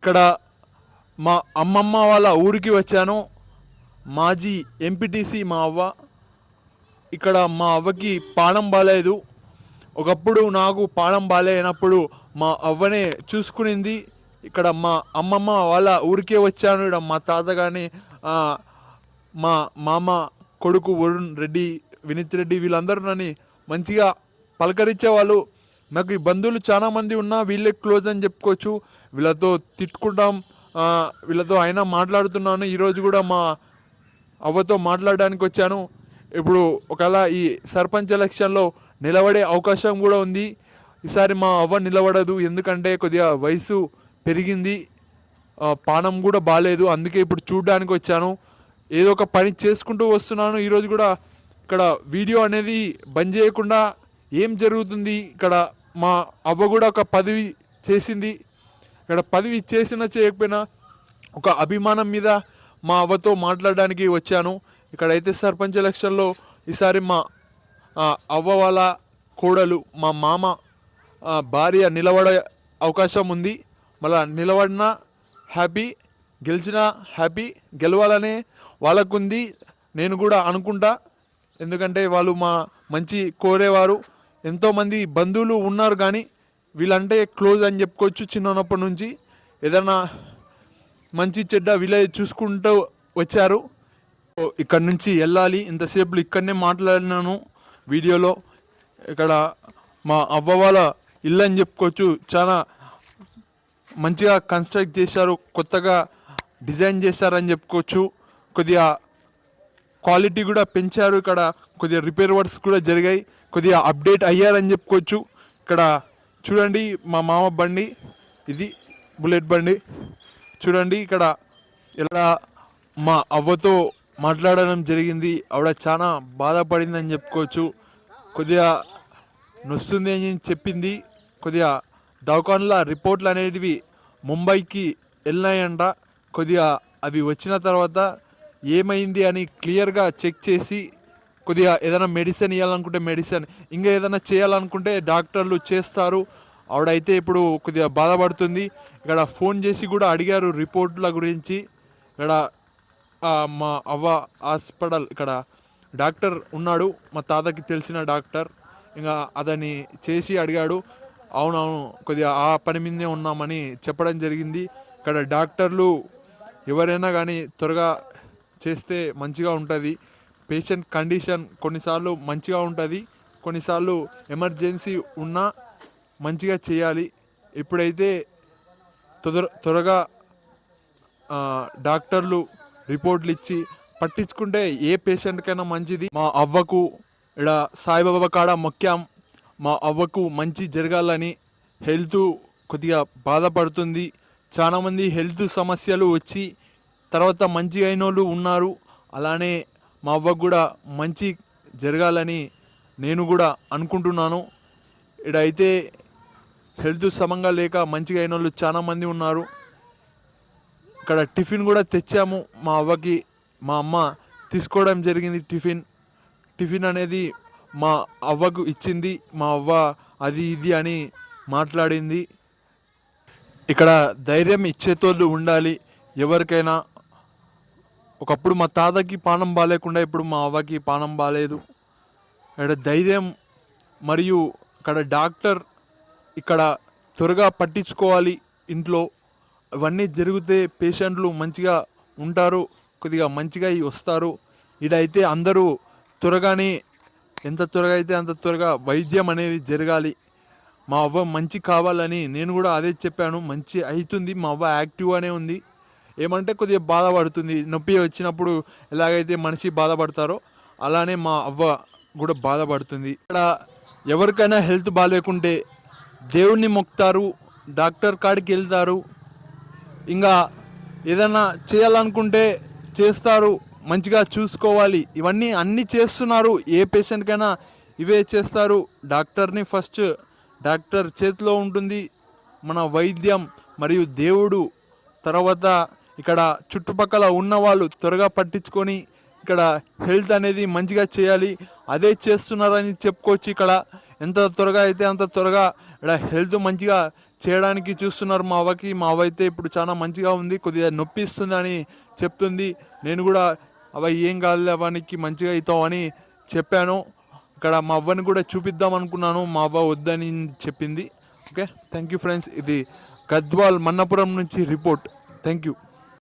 ఇక్కడ మా అమ్మమ్మ వాళ్ళ ఊరికి వచ్చాను. మాజీ ఎంపీటీసీ మా అవ్వ. ఇక్కడ మా అవ్వకి పానం బాగాలేదు ఒకప్పుడు నాకు పానం బాగాలేనప్పుడు మా అవ్వనే చూసుకునింది. ఇక్కడ మా అమ్మమ్మ వాళ్ళ ఊరికే వచ్చాను. ఇక్కడ మా తాత కానీ మా మామ కొడుకు వరుణ్ రెడ్డి వినీత్ రెడ్డి వీళ్ళందరూ నన్ను మంచిగా పలకరించేవాళ్ళు. నాకు ఈ బంధువులు చాలా మంది ఉన్నా వీళ్ళే క్లోజ్ అని చెప్పుకోవచ్చు. వీళ్ళతో తిట్టుకుంటాం. వీళ్ళతో అయినా మాట్లాడుతున్నాను. ఈరోజు కూడా మా అవ్వతో మాట్లాడడానికి వచ్చాను. ఇప్పుడు ఒకవేళ ఈ సర్పంచ్ ఎలక్షన్లో నిలబడే అవకాశం కూడా ఉంది. ఈసారి మా అవ్వ నిలబడదు. ఎందుకంటే కొద్దిగా వయసు పెరిగింది. పానం కూడా బాగాలేదు అందుకే ఇప్పుడు చూడడానికి వచ్చాను. ఏదో ఒక పని చేసుకుంటూ వస్తున్నాను. ఈరోజు కూడా ఇక్కడ వీడియో అనేది బంద్ చేయకుండా ఏం జరుగుతుంది? ఇక్కడ మా అవ్వ కూడా ఒక పదవి చేసింది. ఇక్కడ పదవి చేసినా చేయకపోయినా ఒక అభిమానం మీద మా అవ్వతో మాట్లాడడానికి వచ్చాను. ఇక్కడైతే సర్పంచ్ ఎలక్షన్లో ఈసారి మా అవ్వ వాళ్ళ కోడలు మా మామ భార్య నిలబడే అవకాశం ఉంది. మళ్ళా నిలబడినా హ్యాపీ గెలిచినా హ్యాపీ గెలవాలనే వాళ్ళకుంది. నేను కూడా అనుకుంటా. ఎందుకంటే వాళ్ళు మా మంచి కోరేవారు. ఎంతోమంది బంధువులు ఉన్నారు కానీ వీళ్ళంటే క్లోజ్ అని చెప్పుకోవచ్చు చిన్నప్పటి నుంచి. ఏదైనా మంచి చెడ్డ వీళ్ళే చూసుకుంటూ వచ్చారు. ఇక్కడ నుంచి వెళ్ళాలి. ఇంతసేపు ఇక్కడనే మాట్లాడినాను వీడియోలో. ఇక్కడ మా అవ్వ వాళ్ళ ఇల్లు అని చెప్పుకోవచ్చు. చాలా మంచిగా కన్స్ట్రక్ట్ చేశారు. కొత్తగా డిజైన్ చేశారని చెప్పుకోవచ్చు. కొద్దిగా క్వాలిటీ కూడా పెంచారు. ఇక్కడ కొద్దిగా రిపేర్ వర్క్స్ కూడా జరిగాయి. కొద్దిగా అప్డేట్ అయ్యారని చెప్పుకోవచ్చు. ఇక్కడ చూడండి మా మామ బండి. ఇది బుల్లెట్ బండి. చూడండి ఇక్కడ ఇలా మా అవ్వతో మాట్లాడడం జరిగింది. ఆవిడ చాలా బాధపడిందని చెప్పుకోవచ్చు. కొద్దిగా నొస్తుంది అని చెప్పింది. కొద్దిగా దవకాన్ల రిపోర్ట్లు అనేటివి ముంబైకి వెళ్ళినాయంట. కొద్దిగా అవి వచ్చిన తర్వాత ఏమైంది అని క్లియర్గా చెక్ చేసి కొద్దిగా ఏదైనా మెడిసిన్ ఇవ్వాలనుకుంటే మెడిసిన్ ఇంకా ఏదైనా చేయాలనుకుంటే డాక్టర్లు చేస్తారు. ఆవిడైతే ఇప్పుడు కొద్దిగా బాధపడుతుంది. ఇక్కడ ఫోన్ చేసి కూడా అడిగారు రిపోర్ట్ల గురించి. ఇక్కడ మా అవ్వ హాస్పిటల్ ఇక్కడ డాక్టర్ ఉన్నాడు. మా తాతకి తెలిసిన డాక్టర్. ఇంకా అతన్ని చేసి అడిగాడు. అవునవును కొద్దిగా ఆ పని మీదే ఉన్నామని చెప్పడం జరిగింది. ఇక్కడ డాక్టర్లు ఎవరైనా కానీ త్వరగా చేస్తే మంచిగా ఉంటుంది. పేషెంట్ కండిషన్ కొన్నిసార్లు మంచిగా ఉంటుంది. కొన్నిసార్లు ఎమర్జెన్సీ ఉన్నా మంచిగా చేయాలి. ఇప్పుడైతే తొందర త్వరగా డాక్టర్లు రిపోర్ట్లు ఇచ్చి పట్టించుకుంటే ఏ పేషెంట్కైనా మంచిది. మా అవ్వకు ఇక్కడ సాయిబాబా కాడ మొక్కాం. మా అవ్వకు మంచి జరగాలని హెల్త్ కొద్దిగా బాధపడుతుంది. చాలామంది హెల్త్ సమస్యలు వచ్చి తర్వాత మంచి అయిన వాళ్ళు ఉన్నారు. అలానే మా అవ్వకు కూడా మంచి జరగాలని నేను కూడా అనుకుంటున్నాను. ఇడైతే హెల్త్ సమంగా లేక మంచిగా అయిన వాళ్ళు చాలామంది ఉన్నారు. ఇక్కడ టిఫిన్ కూడా తెచ్చాము మా అవ్వకి మా అమ్మ తీసుకోవడం జరిగింది టిఫిన్. టిఫిన్ అనేది మా అవ్వకు ఇచ్చింది మా అవ్వ అది ఇది అని మాట్లాడింది. ఇక్కడ ధైర్యం ఇచ్చేతోళ్ళు ఉండాలి ఎవరికైనా. ఒకప్పుడు మా తాతకి పానం బాగాలేకుండా ఇప్పుడు మా అవ్వకి పానం బాగాలేదు ఇక్కడ ధైర్యం మరియు అక్కడ డాక్టర్ ఇక్కడ త్వరగా పట్టించుకోవాలి ఇంట్లో. ఇవన్నీ జరిగితే పేషెంట్లు మంచిగా ఉంటారు కొద్దిగా మంచిగా వస్తారు. ఇదైతే అందరూ త్వరగానే ఎంత త్వరగా అయితే అంత త్వరగా వైద్యం అనేది జరగాలి. మా అవ్వ మంచి కావాలని నేను కూడా అదే చెప్పాను మంచి అవుతుంది. మా అవ్వ యాక్టివ్గానే ఉంది. ఏమంటే కొద్దిగా బాధపడుతుంది. నొప్పి వచ్చినప్పుడు ఎలాగైతే మనిషి బాధపడతారో అలానే మా అవ్వ కూడా బాధపడుతుంది. ఇక్కడ ఎవరికైనా హెల్త్ బాగాలేకుంటే దేవుణ్ణి మొక్కుతారు డాక్టర్ కాడికి వెళ్తారు. ఇంకా ఏదైనా చేయాలనుకుంటే చేస్తారు మంచిగా చూసుకోవాలి. ఇవన్నీ అన్నీ చేస్తున్నారు. ఏ పేషెంట్కైనా ఇవే చేస్తారు. డాక్టర్ని ఫస్ట్ డాక్టర్ చేతిలో ఉంటుంది. మన వైద్యం మరియు దేవుడు తర్వాత ఇక్కడ చుట్టుపక్కల ఉన్న వాళ్ళు త్వరగా పట్టించుకొని ఇక్కడ హెల్త్ అనేది మంచిగా చేయాలి అదే చేస్తున్నారని చెప్పుకోవచ్చు ఇక్కడ. ఎంత త్వరగా అయితే అంత త్వరగా ఇక్కడ హెల్త్ మంచిగా చేయడానికి చూస్తున్నారు మా అవ్వకి. మా అవ్వ అయితే ఇప్పుడు చాలా మంచిగా ఉంది కొద్దిగా నొప్పిస్తుంది అని చెప్తుంది. నేను కూడా అవ్వ ఏం కాదు అవ్వనికి మంచిగా అవుతావు అని చెప్పాను. ఇక్కడ మా అవ్వని కూడా చూపిద్దాం అనుకున్నాను మా అవ్వ వద్దని చెప్పింది. Okay thank you friends. ఇది గద్వాల్ మన్నపురం నుంచి రిపోర్ట్. Thank you